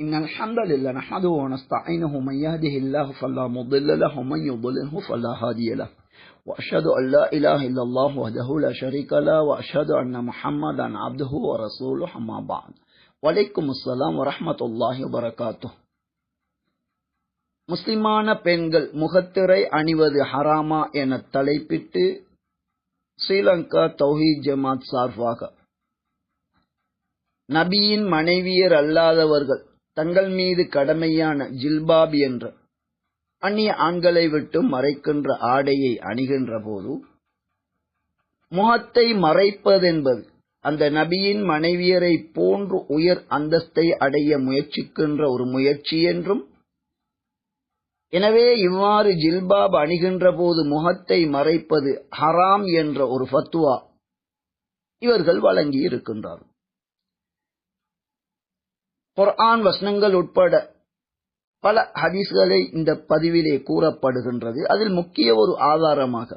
إن الحمد لله نحمده ونستعينه من يهده الله فلا مضل له ومن يضلله فلا هادي له. وأشهد أن لا إله إلا الله وحده لا شريك له وأشهد أن محمدا عبده ورسوله أما بعد. وعليكم வலைக்கும் அஸ்லாம் வரமத்துல்லாஹி வரகாத்து முஸ்லிமான பெண்கள் முகத்திரை அணிவது ஹராமா என தலைப்பிட்டு ஸ்ரீலங்கா தௌஹி ஜமாத் சார்பாக. நபியின் மனைவியர் அல்லாதவர்கள் தங்கள் மீது கடமையான ஜில்பாப் என்ற அந்நிய ஆண்களை விட்டு மறைக்கின்ற ஆடையை அணிகின்ற போது முகத்தை மறைப்பதென்பது அந்த நபியின் மனைவியரை போன்று உயர் அந்தஸ்தை அடைய முயற்சிக்கின்ற ஒரு முயற்சி என்றும் எனவே இவ்வாறு ஜில்பாப் அணிகின்ற போது முகத்தை மறைப்பது ஹராம் என்ற ஒரு ஃபத்வா இவர்கள் வழங்கி இருக்கின்றார்கள் குர்ஆன் வசனங்கள் உட்பட பல ஹதீஸ்களை இந்த பதிவிலே கூறப்படுகின்றது. அதில் முக்கிய ஒரு ஆதாரமாக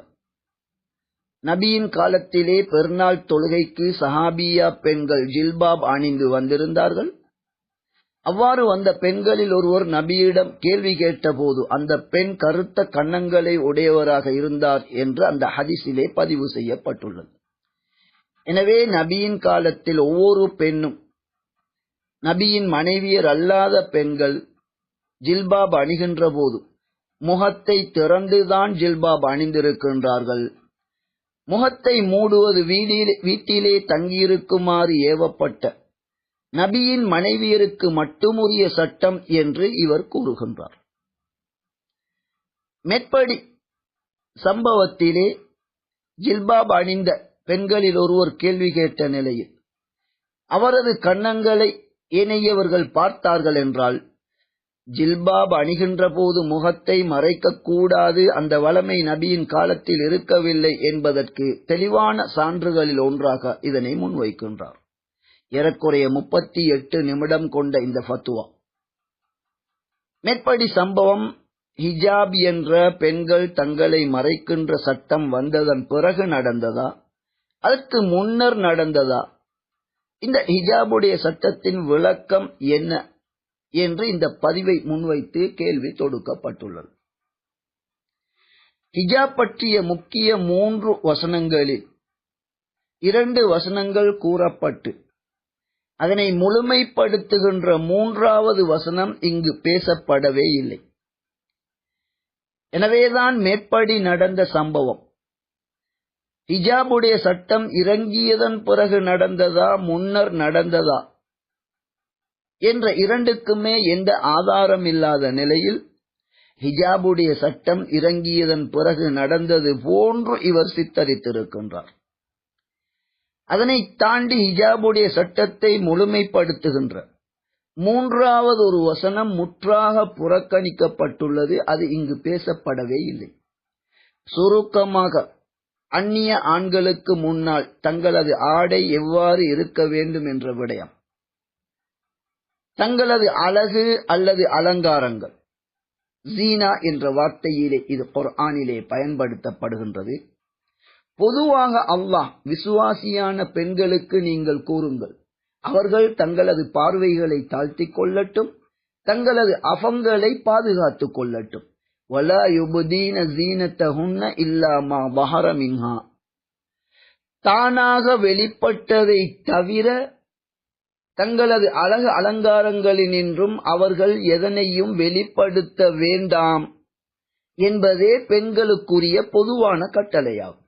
நபியின் காலத்திலே பெருநாள் தொழுகைக்கு சஹாபியா பெண்கள் ஜில்பாப் அணிந்து வந்திருந்தார்கள். அவ்வாறு வந்த பெண்களில் ஒருவர் நபியிடம் கேள்வி கேட்டபோது அந்த பெண் கருத்த கன்னங்களை உடையவராக இருந்தார் என்று அந்த ஹதிஸிலே பதிவு செய்யப்பட்டுள்ளது. எனவே நபியின் காலத்தில் ஒவ்வொரு பெண்ணும் நபியின் மனைவியர் அல்லாத பெண்கள் ஜில்பாப் அணிகின்ற போது முகத்தை திறந்துதான் ஜில்பாப் அணிந்திருக்கின்றார்கள். முகத்தை மூடுவது வீடிலே வீட்டிலே தங்கியிருக்குமாறு ஏவப்பட்ட நபியின் மனைவியருக்கு மட்டுமுரிய சட்டம் என்று இவர் கூறுகின்றார். மேற்படி சம்பவத்திலே ஜில்பாப் அணிந்த பெண்களில் ஒருவர் கேள்வி கேட்ட நிலையில் அவரது கன்னங்களை ஏனையவர்கள் பார்த்தார்கள் என்றால் ஜில்பாப் அணிகின்ற போது முகத்தை மறைக்கக்கூடாது அந்த வளமை நபியின் காலத்தில் இருக்கவில்லை என்பதற்கு தெளிவான சான்றுகளில் ஒன்றாக இதனை முன்வைக்கின்றார். ஏறக்குறைய முப்பத்தி எட்டு நிமிடம் கொண்ட இந்த ஃபத்துவா மேற்படி சம்பவம் ஹிஜாப் என்ற பெண்கள் தங்களை மறைக்கின்ற சட்டம் வந்ததன் பிறகு நடந்ததா? அதற்கு முன்னர் நடந்ததா? இந்த ஹிஜாபுடைய சட்டத்தின் விளக்கம் என்ன என்று இந்த பதிவை முன்வைத்து கேள்வி தொடுக்கப்பட்டுள்ளது. ஹிஜாப் பற்றிய முக்கிய மூன்று வசனங்களில் இரண்டு வசனங்கள் கூறப்பட்டு அதனை முழுமைப்படுத்துகின்ற மூன்றாவது வசனம் இங்கு பேசப்படவே இல்லை. எனவேதான் மேற்படி நடந்த சம்பவம். ஹிஜாபுடைய சட்டம் இறங்கியதன் பிறகு நடந்ததா முன்னர் நடந்ததா என்ற இரண்டுக்குமே எந்த ஆதாரம் இல்லாத நிலையில் ஹிஜாபுடைய சட்டம் இறங்கியதன் பிறகு நடந்தது போன்று இவர் சித்தரித்திருக்கின்றார். அதனை தாண்டி ஹிஜாபுடைய சட்டத்தை முழுமைப்படுத்துகின்ற மூன்றாவது ஒரு வசனம் முற்றாக புறக்கணிக்கப்பட்டுள்ளது அது இங்கு பேசப்படவே இல்லை. சுருக்கமாக அந்நிய ஆண்களுக்கு முன்னால் தங்களது ஆடை எவ்வாறு இருக்க வேண்டும் என்ற விடயம். தங்களது அழகு அல்லது அலங்காரங்கள். ஜீனா என்ற வார்த்தையிலே இது குர்ஆனிலே பயன்படுத்தப்படுகின்றது. பொதுவாக அல்லாஹ் விசுவாசியான பெண்களுக்கு நீங்கள் கூறுங்கள் அவர்கள் தங்களது பார்வைகளை தாழ்த்திக் கொள்ளட்டும் தங்களது அஃபங்களை பாதுகாத்துக் கொள்ளட்டும். வலா யுபுதீன ஜீனத்தஹுன்ன இல்லாமா பஹர மின்ஹா தானாக வெளிப்பட்டதை தவிர தங்களது அழகு அலங்காரங்களினின்றும் அவர்கள் எதனையும் வெளிப்படுத்த வேண்டாம் என்பதே பெண்களுக்குரிய பொதுவான கட்டளையாகும்.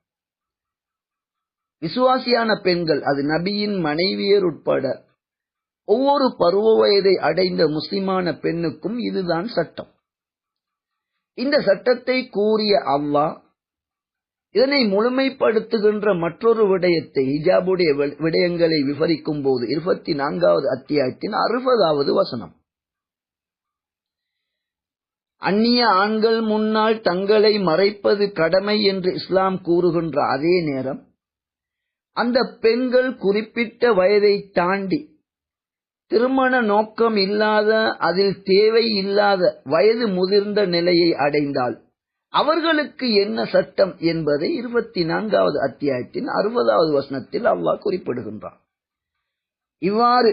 விசுவாசியான பெண்கள் அது நபியின் மனைவியர் உட்பட ஒவ்வொரு பருவ வயதை அடைந்த முஸ்லிமான பெண்ணுக்கும் இதுதான் சட்டம். இந்த சட்டத்தை கூறிய அல்லாஹ் இதனை முழுமைப்படுத்துகின்ற மற்றொரு விடயத்தை ஹிஜாபுடைய விடயங்களை விவரிக்கும் போது இருபத்தி நான்காவது அத்தியாயத்தின் அறுபதாவது வசனம். அந்நிய ஆண்கள் முன்னால் தங்களை மறைப்பது கடமை என்று இஸ்லாம் கூறுகின்ற அதே நேரம் அந்த பெண்கள் குறிப்பிட்ட வயதை தாண்டி திருமண நோக்கம் இல்லாத அதில் தேவை இல்லாத வயது முதிர்ந்த நிலையை அடைந்தால் அவர்களுக்கு என்ன சட்டம் என்பதை இருபத்தி நான்காவது அத்தியாயத்தின் அறுபதாவது வசனத்தில் அல்லாஹ் குறிப்பிடுகின்றான். இவ்வாறு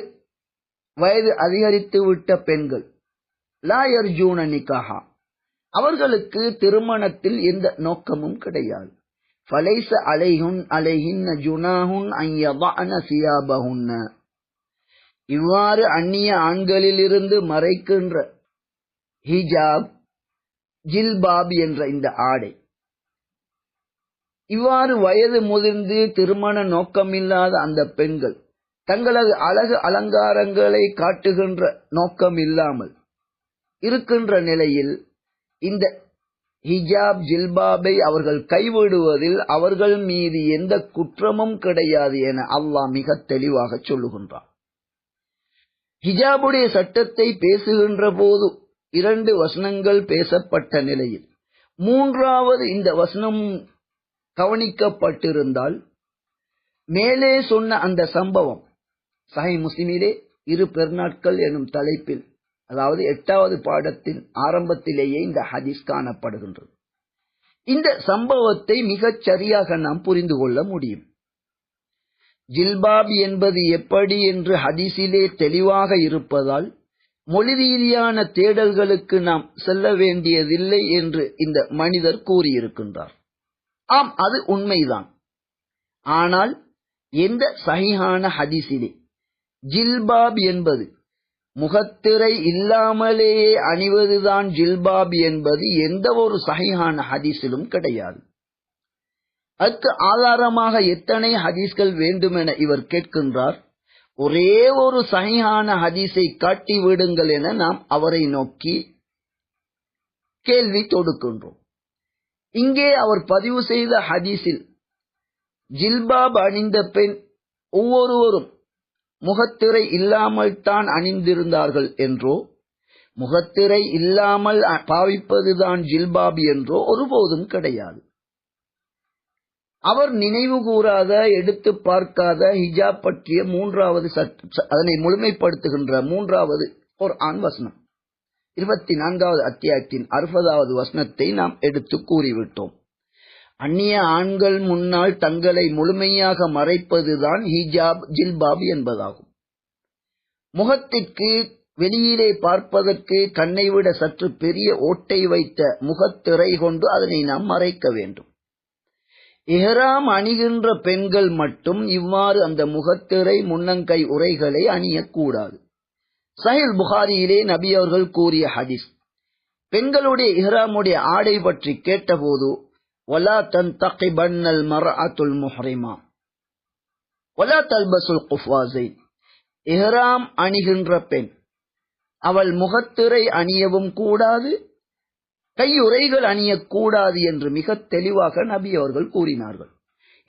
வயது அதிகரித்து விட்ட பெண்கள் லாயர் ஜூன நிகாஹா அவர்களுக்கு திருமணத்தில் எந்த நோக்கமும் கிடையாது. ஃபலைச அலைஹுன் அலைஹின்ன ஜுனாஹுன் ஐயவான சியாபஹுன்ன. இவ்வாறு அந்நிய ஆண்களிலிருந்து மறைக்கின்ற ஹிஜாப் ஜில்பாப் என்ற இந்த ஆடை. இவ்வாறு வயது முதிர்ந்து திருமண நோக்கமில்லாத அந்த பெண்கள் தங்களது அழகு அலங்காரங்களை காட்டுகின்ற நோக்கம் இல்லாமல் இருக்கின்ற நிலையில் இந்த ஹிஜாப் ஜில்பாபை அவர்கள் கைவிடுவதில் அவர்கள் மீது எந்த குற்றமும் கிடையாது என அல்லாஹ் மிக தெளிவாக சொல்லுகின்றான். ஹிஜாபுடைய சட்டத்தை பேசுகின்ற போது இரண்டு வசனங்கள் பேசப்பட்ட நிலையில் மூன்றாவது இந்த வசனம் கவனிக்கப்பட்டிருந்தால் மேலே சொன்ன அந்த சம்பவம் சஹை முஸ்லிமிலே இரு பெருநாட்கள் எனும் தலைப்பில் அதாவது எட்டாவது பாடத்தின் ஆரம்பத்திலேயே இந்த ஹதீஸ் காணப்படுகின்றது. இந்த சம்பவத்தை மிகச் சரியாக நாம் புரிந்து கொள்ள முடியும். ஜில்பாப் என்பது எப்படி என்று ஹதீஸிலே தெளிவாக இருப்பதால் மொழி ரீதியான தேடல்களுக்கு நாம் செல்ல வேண்டியதில்லை என்று இந்த மனிதர் கூறியிருக்கின்றார். ஆம் அது உண்மைதான். ஆனால் எந்த சகிஹான ஹதீஸிலே ஜில்பாப் என்பது முகத்திரை இல்லாமலேயே அணிவதுதான் ஜில்பாப் என்பது எந்த ஒரு சகிஹான ஹதீஸிலும் கிடையாது. அதுக்கு ஆதாரமாக எத்தனை ஹதீஸ்கள் வேண்டுமென இவர் கேட்கின்றார். ஒரே ஒரு சகிஹான ஹதீஸை காட்டி விடுங்கள் என நாம் அவரை நோக்கி கேள்வி தொடுக்கின்றோம். இங்கே அவர் பதிவு செய்த ஹதீஸில் ஜில்பாப் அணிந்த பெண் ஒவ்வொருவரும் முகத்திரை இல்லாமல் தான் அணிந்திருந்தார்கள் என்றோ முகத்திரை இல்லாமல் பாவிப்பதுதான் ஜில்பாப் என்றோ ஒருபோதும் கிடையாது. அவர் நினைவு கூறாத எடுத்து பார்க்காத ஹிஜாப் பற்றிய மூன்றாவது அதனை முழுமைப்படுத்துகின்ற மூன்றாவது ஒரு ஆண் வசனம். இருபத்தி நான்காவது அத்தியாயத்தின் அறுபதாவது வசனத்தை நாம் எடுத்து கூறிவிட்டோம். அந்நிய ஆண்கள் முன்னால் தங்களை முழுமையாக மறைப்பதுதான் ஹிஜாப் ஜில்பாப் என்பதாகும். முகத்திற்கு வெளியிலே பார்ப்பதற்கு கண்ணை விட சற்று பெரிய ஓட்டை வைத்த முகத்திரை கொண்டு அதனை நாம் மறைக்க வேண்டும். இஹராம் அணிகின்ற பெண்கள் மட்டும் இவ்வாறு அந்த முகத்திரை முன்னங்கை உரைகளை அணியக்கூடாது. சஹில் புகாரியிலே நபி அவர்கள் கூறிய ஹதீஸ் பெண்களுடைய இஹ்ராமுடைய ஆடை பற்றி கேட்டபோது வலா தன் தக்கை பன்னல் மர அத்துல் முஹரிமா வலா தல்பசுல் குஃபாசை இஹ்ராம் அணிகின்ற பெண் அவள் முகத்திரை அணியவும் கூடாது கையுறைகள் அணியக்கூடாது என்று மிக தெளிவாக நபி அவர்கள் கூறினார்கள்.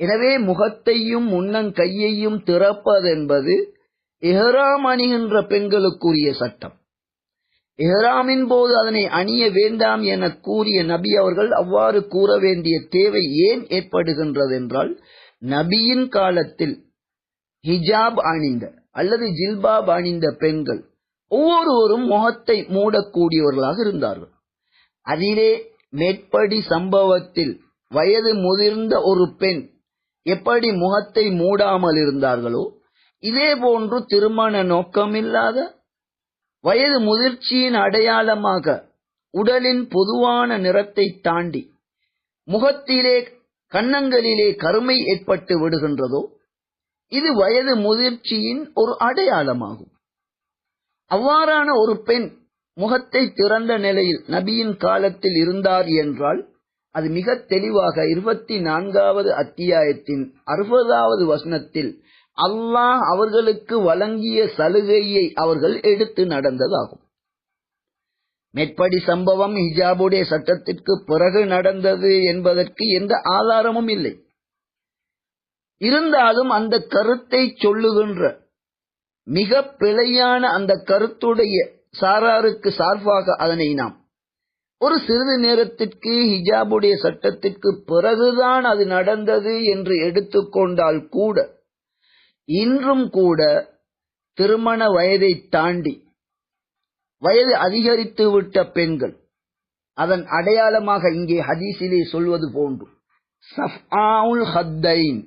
எனவே முகத்தையும் முன்னங்கையையும் திறப்பதென்பது எஹராம் அணிகின்ற பெண்களுக்குரிய சட்டம். எஹராமின் போது அதனை அணிய வேண்டாம் என கூறிய நபி அவர்கள் அவ்வாறு கூற வேண்டிய தேவை ஏன் ஏற்படுகின்றது என்றால் நபியின் காலத்தில் ஹிஜாப் அணிந்த அல்லது ஜில்பாப் அணிந்த பெண்கள் ஒவ்வொருவரும் முகத்தை மூடக்கூடியவர்களாக இருந்தார்கள். அதிலே மேற்படி சம்பவத்தில் வயது முதிர்ந்த ஒரு பெண் எப்படி முகத்தை மூடாமல் இருந்தார்களோ இதே போன்று திருமண நோக்கமில்லாத வயது முதிர்ச்சியின் அடையாளமாக உடலின் பொதுவான நிறத்தை தாண்டி முகத்திலே கன்னங்களிலே கருமை ஏற்பட்டு விடுகின்றதோ இது வயது முதிர்ச்சியின் ஒரு அடையாளமாகும். அவ்வாறான ஒரு பெண் முகத்தை திறந்த நிலையில் நபியின் காலத்தில் இருந்தார் என்றால் அது மிக தெளிவாக இருபத்தி நான்காவது அத்தியாயத்தின் அறுபதாவது வசனத்தில் அல்லாஹ் அவர்களுக்கு வழங்கிய சலுகையை அவர்கள் எடுத்து நடந்ததாகும். மேற்படி சம்பவம் ஹிஜாபுடைய சட்டத்திற்கு பிறகு நடந்தது என்பதற்கு எந்த ஆதாரமும் இல்லை. இருந்தாலும் அந்த கருத்தை சொல்லுகின்ற மிக பிழையான அந்த கருத்துடைய சாராருக்கு சார்பாக அதனை நாம். ஒரு சிறிது நேரத்திற்கு ஹிஜாபுடைய சட்டத்திற்கு பிறகுதான் அது நடந்தது என்று எடுத்துக்கொண்டால் கூட இன்றும் கூட திருமண வயதை தாண்டி வயது அதிகரித்து விட்ட பெண்கள் அதன் அடையாளமாக இங்கே ஹதீஸிலே சொல்வது போன்று ஹத்தைன்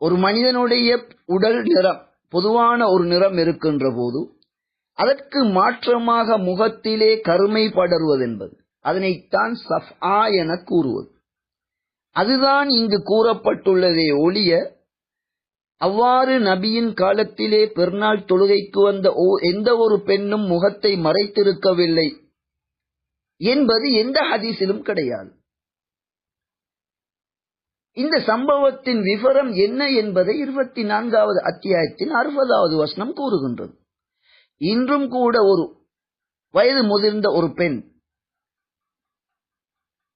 ஒரு மனிதனுடைய உடல் நிறம் பொதுவான ஒரு நிறம் இருக்கின்ற போது அதற்கு மாற்றமாக முகத்திலே கருமை படர்வதென்பது. அதனைத்தான் சஃப்ஆ என கூறுவது. அதுதான் இங்கு கூறப்பட்டுள்ளதே ஒழிய அவ்வாறு நபியின் காலத்திலே பெருநாள் தொழுகைக்கு வந்த எந்த ஒரு பெண்ணும் முகத்தை மறைத்திருக்கவில்லை என்பது எந்த ஹதீஸிலும் கிடையாது. இந்த சம்பவத்தின் விவரம் என்ன என்பதை இருபத்தி நான்காவது அத்தியாயத்தின் அறுபதாவது வசனம் கூறுகின்றது. இன்றும் கூட ஒரு வயது முதிர்ந்த ஒரு பெண்.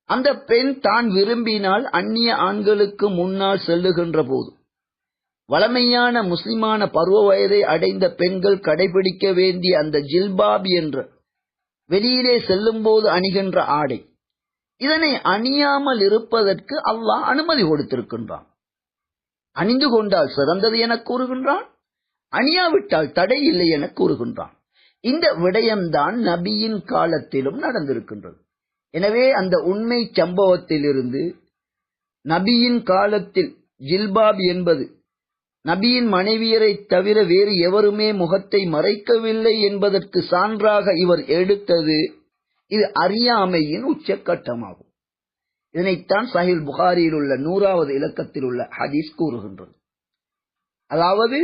அந்த பெண் தான் விரும்பினால் அந்நிய ஆண்களுக்கு முன்னால் செல்லுகின்ற போது வளமையான முஸ்லிமான பருவ வயதை அடைந்த பெண்கள் கடைபிடிக்க வேண்டிய அந்த ஜில்பாப் என்ற வெளியிலே செல்லும் போது அணிகின்ற ஆடை இதனை அணியாமல் இருப்பதற்கு அல்லாஹ் அனுமதி கொடுத்திருக்கின்றான். அணிந்து கொண்டால் சிறந்தது என கூறுகின்றான் அணியாவிட்டால் தடை இல்லை என கூறுகின்றான். இந்த விடயம்தான் நபியின் காலத்திலும் நடந்திருக்கின்றது. எனவே அந்த உண்மை சம்பவத்திலிருந்து நபியின் காலத்தில் ஜில்பாப் என்பது நபியின் மனைவியரை தவிர வேறு எவருமே முகத்தை மறைக்கவில்லை என்பதற்கு சான்றாக இவர் எடுத்தது இது அறியாமையின் உச்சக்கட்டமாகும். இதனைத்தான் சஹில் புகாரியில் உள்ள நூறாவது இலக்கத்தில் உள்ள ஹதீஸ் கூறுகின்றது. அதாவது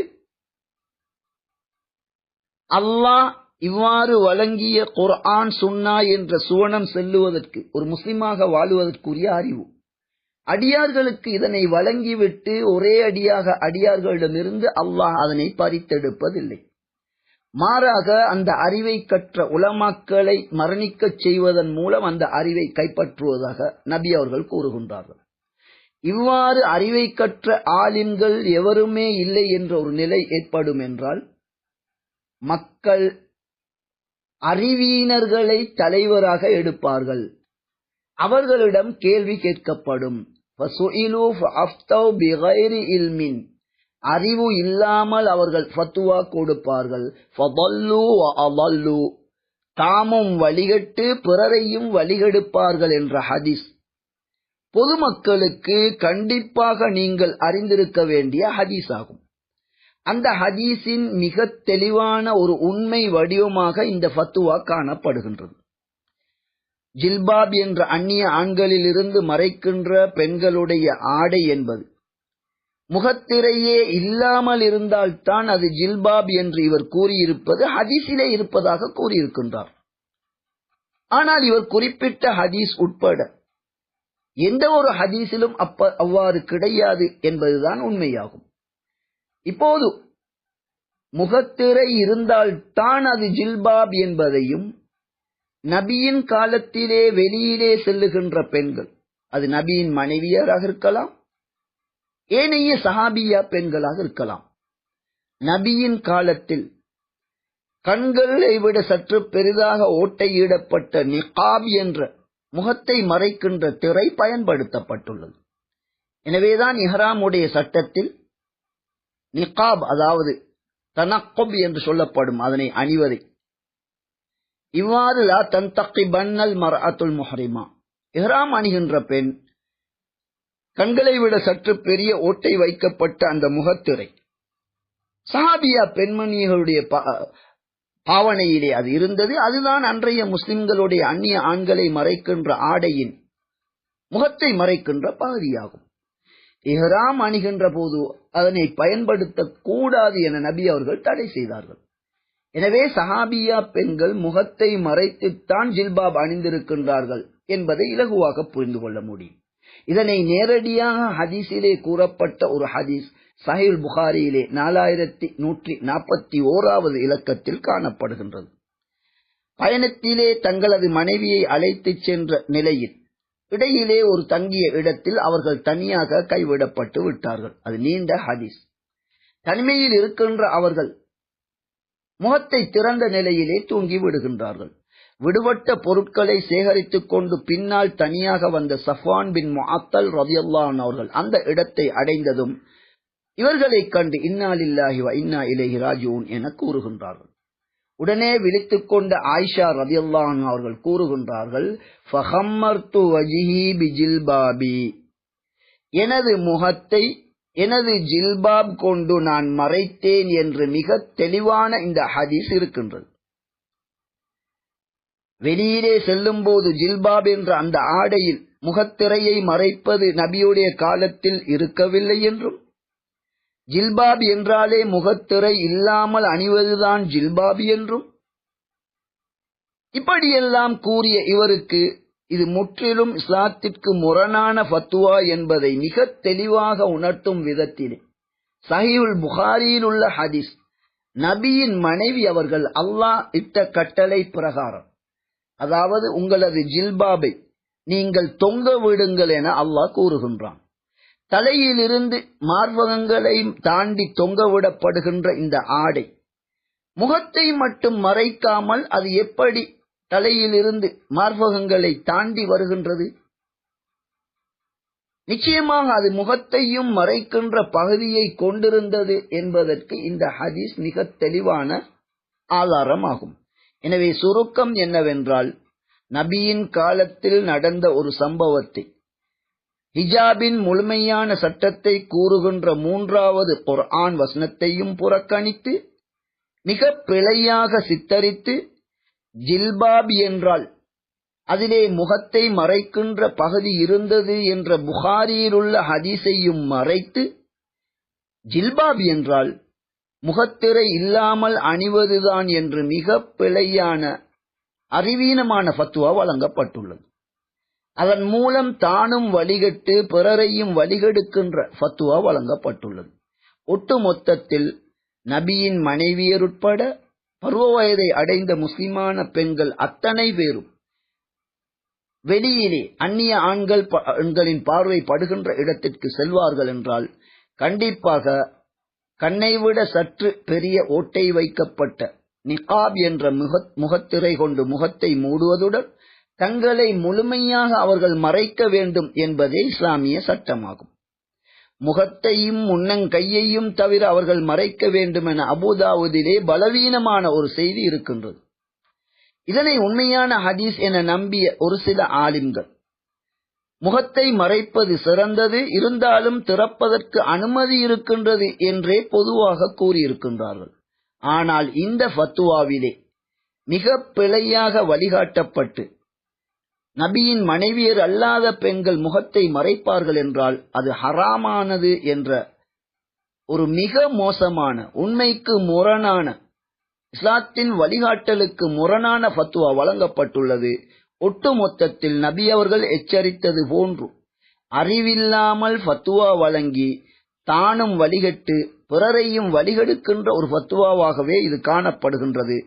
அல்லாஹ் இவ்வாறு வழங்கிய குர்ஆன் சுன்னா என்ற சுவனம் செல்லுவதற்கு ஒரு முஸ்லிமாக வாழுவதற்குரிய அறிவு. அடியார்களுக்கு இதனை வழங்கிவிட்டு ஒரே அடியாக அடியார்களிடமிருந்து அல்லாஹ் அதனை பறித்தெடுப்பதில்லை. மாறாக அந்த அறிவை கற்ற உலமாக்களை மரணிக்கச் செய்வதன் மூலம் அந்த அறிவை கைப்பற்றுவதாக நபி அவர்கள் கூறுகின்றார்கள். இவ்வாறு அறிவை கற்ற ஆலிம்கள் எவருமே இல்லை என்ற ஒரு நிலை ஏற்படும் என்றால் மக்கள் அறிவியினர்களை தலைவராக எடுப்பார்கள். அவர்களிடம் கேள்வி கேட்கப்படும். அறிவு இல்லாமல் அவர்கள் ஃபத்துவா கொடுப்பார்கள். தாமும் வழிகட்டு பிறரையும் வழிகெடுப்பார்கள் என்ற ஹதீஸ். பொதுமக்களுக்கு கண்டிப்பாக நீங்கள் அறிந்திருக்க வேண்டிய ஹதீஸ் ஆகும். அந்த ஹதீஸின் மிக தெளிவான ஒரு உண்மை வடிவமாக இந்த ஃபத்துவா காணப்படுகின்றது. ஜில்பாப் என்ற அந்நிய ஆண்களில் இருந்து மறைக்கின்ற பெண்களுடைய ஆடை என்பது முகத்திரையே இல்லாமல் இருந்தால்தான் அது ஜில்பாப் என்று இவர் கூறியிருப்பது ஹதீஸிலே இருப்பதாக கூறியிருக்கின்றார். ஆனால் இவர் குறிப்பிட்ட ஹதீஸ் உட்பட எந்த ஒரு ஹதீஸிலும் அப்ப அவ்வாறு கிடையாது என்பதுதான் உண்மையாகும். இப்போது முகத்திரை இருந்தால் தான் அது ஜில்பாப் என்பதையும் நபியின் காலத்திலே வெளியிலே செல்லுகின்ற பெண்கள் அது நபியின் மனைவியராக இருக்கலாம் ஏனைய சஹாபியா பெண்களாக இருக்கலாம். நபியின் காலத்தில் கண்களை விட சற்று பெரிதாக ஓட்டையிடப்பட்ட நிகாப் என்ற முகத்தை மறைக்கின்ற திரை பயன்படுத்தப்பட்டுள்ளது. எனவேதான் இஹ்ராமுடைய சட்டத்தில் நிகாப் அதாவது தனக்கொப் என்று சொல்லப்படும் அதனை அணிவதை. இவ்வாறு லா தன்தக்கி பன்னல் மரஅத்துல் முஹரிமா. இஹ்ராம் அணிகின்ற பெண் கண்களை விட சற்று பெரிய ஓட்டை வைக்கப்பட்ட அந்த முகத்திரை. சஹாபியா பெண்மணிகளுடைய பாவனையிலே அது இருந்தது. அதுதான் அன்றைய முஸ்லிம்களுடைய அந்நிய ஆண்களை மறைக்கின்ற ஆடையின் முகத்தை மறைக்கின்ற பகுதியாகும். இஹராம் அணிகின்ற போது அதனை பயன்படுத்தக்கூடாது என நபி அவர்கள் தடை செய்தார்கள். எனவே சஹாபியா பெண்கள் முகத்தை மறைத்துத்தான் ஜில்பாப் அணிந்திருக்கின்றார்கள் என்பதை இலகுவாக புரிந்து கொள்ள முடியும். இதனை நேரடியாக ஹதீஸிலே கூறப்பட்ட ஒரு ஹதீஸ் சஹில் புகாரியிலே நாலாயிரத்தி நூற்றி நாற்பத்தி ஓராவது இலக்கத்தில் காணப்படுகின்றது. பயணத்திலே தங்களது மனைவியை அழைத்துச் சென்ற நிலையில் இடையிலே ஒரு தங்கிய இடத்தில் அவர்கள் தனியாக கைவிடப்பட்டு விட்டார்கள். அது நீண்ட ஹதீஸ். தனிமையில் இருக்கின்ற அவர்கள் முகத்தை திறந்த நிலையிலே தூங்கி விடுகின்றார்கள். விடுபட்ட பொருட்களை சேகரித்துக் கொண்டு பின்னால் தனியாக வந்த சஃபான் பின் முத்தல் ரவியல்லான் அவர்கள் அந்த இடத்தை அடைந்ததும் இவர்களைக் கண்டு இன்னாலில்லாஹி வ இன்னா இலேஹி ராஜூன் என கூறுகின்றார்கள். உடனே விழித்துக் கொண்ட ஆயிஷா ரதியல்லான் அவர்கள் கூறுகின்றார்கள் பிஜில்பாபி. எனது முகத்தை எனது ஜில்பாப் கொண்டு நான் மறைத்தேன் என்று மிக தெளிவான இந்த ஹதீஸ் இருக்கின்றது. வெளியிலே செல்லும் போது ஜில்பாப் என்ற அந்த ஆடையில் முகத்திரையை மறைப்பது நபியுடைய காலத்தில் இருக்கவில்லை என்றும் ஜில்பாப் என்றாலே முகத்திரை இல்லாமல் அணிவதுதான் ஜில்பாப் என்றும். இப்படியெல்லாம் கூறிய இவருக்கு இது முற்றிலும் இஸ்லாத்திற்கு முரணான ஃபத்துவா என்பதை மிக தெளிவாக உணர்த்தும் விதத்திலே. சஹிவுல் புகாரியில் உள்ள ஹதீஸ் நபியின் மனைவி அவர்கள் அல்லாஹ் இட்ட கட்டளை பிரகாரம். அதாவது உங்களது ஜில்பாபை நீங்கள் தொங்க விடுங்கள் என அல்லாஹ் கூறுகின்றான். தலையிலிருந்து மார்பகங்களை தாண்டி தொங்கவிடப்படுகின்ற இந்த ஆடை முகத்தை மட்டும் மறைக்காமல் அது எப்படி தலையிலிருந்து மார்பகங்களை தாண்டி வருகின்றது? நிச்சயமாக அது முகத்தையும் மறைக்கின்ற பகுதியை கொண்டிருந்தது என்பதற்கு இந்த ஹதீஸ் மிக தெளிவான ஆதாரமாகும். எனவே சுருக்கம் என்னவென்றால் நபியின் காலத்தில் நடந்த ஒரு சம்பவத்தை ஹிஜாபின் முழுமையான சட்டத்தை கூறுகின்ற மூன்றாவது குர்ஆன் வசனத்தையும் புறக்கணித்து மிக பிழையாக சித்தரித்து ஜில்பாப் என்றால் அதிலே முகத்தை மறைக்கின்ற பகுதி இருந்தது என்ற புகாரியிலுள்ள ஹதீஸையும் மறைத்து ஜில்பாப் என்றால் முகத்திரை இல்லாமல் அணிவதுதான் என்று மிக பிழையான அறிவீனமான ஃபத்துவா வழங்கப்பட்டுள்ளது. அதன் மூலம் தானும் வழிகட்டு பிறரையும் வழிகெடுக்கின்ற ஃபத்துவா வழங்கப்பட்டுள்ளது. ஒட்டு மொத்தத்தில் நபியின் மனைவியர் உட்பட பருவ வயதை அடைந்த முஸ்லிமான பெண்கள் அத்தனை பேரும் வெளியிலே அந்நிய ஆண்கள் பெண்களின் பார்வை படுகின்ற இடத்திற்கு செல்வார்கள் என்றால் கண்டிப்பாக கண்ணை விட சற்று பெரிய ஓட்டை வைக்கப்பட்ட நிகாப் என்ற முகத்திரை கொண்டு முகத்தை மூடுவதுடன் தங்களை முழுமையாக அவர்கள் மறைக்க வேண்டும் என்பதே இஸ்லாமிய சட்டமாகும். முகத்தையும் முன்னங்கையையும் தவிர அவர்கள் மறைக்க வேண்டும் என அபுதாவுதிலே பலவீனமான ஒரு செய்தி இருக்கின்றது. இதனை உண்மையான ஹதீஸ் என நம்பிய ஒரு சில ஆலிம்கள் முகத்தை மறைப்பது சிறந்தது இருந்தாலும் திறப்பதற்கு அனுமதி இருக்கின்றது என்றே பொதுவாக கூறியிருக்கின்றார்கள். ஆனால் இந்த ஃபத்துவாவிலே மிக பிழையாக வழிகாட்டப்பட்டு நபியின் மனைவியர் அல்லாத பெண்கள் முகத்தை மறைப்பார்கள் என்றால் அது ஹராமானது என்ற ஒரு மிக மோசமான உண்மைக்கு முரணான இஸ்லாத்தின் வழிகாட்டலுக்கு முரணான ஃபத்துவா வழங்கப்பட்டுள்ளது. ஒட்டுமொத்தத்தில் நபி அவர்கள் எச்சரித்தது போன்று அறிவில்லாமல் ஃபத்துவா வழங்கி தானும் வழிகட்டு பிறரையும் வழிகெடுக்கின்ற ஒரு ஃபத்துவாவாகவே இது காணப்படுகின்றது.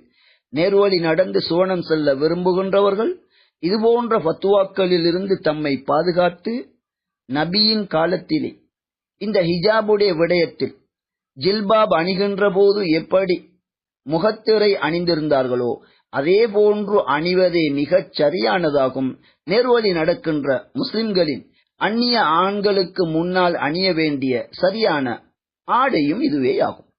நேர்வழி நடந்து சுவனம் செல்ல விரும்புகின்றவர்கள் இதுபோன்ற ஃபத்துவாக்களிலிருந்து தம்மை பாதுகாத்து நபியின் காலத்திலே இந்த ஹிஜாபுடைய விடயத்தில் ஜில்பாப் அணிகின்ற போது எப்படி முகத்திரை அணிந்திருந்தார்களோ அதே போன்று அணிவதே மிகச் சரியானதாகும். நேர்வழி நடக்கின்ற முஸ்லிம்களின் அந்நிய ஆண்களுக்கு முன்னால் அணிய வேண்டிய சரியான ஆடையும் இதுவே ஆகும்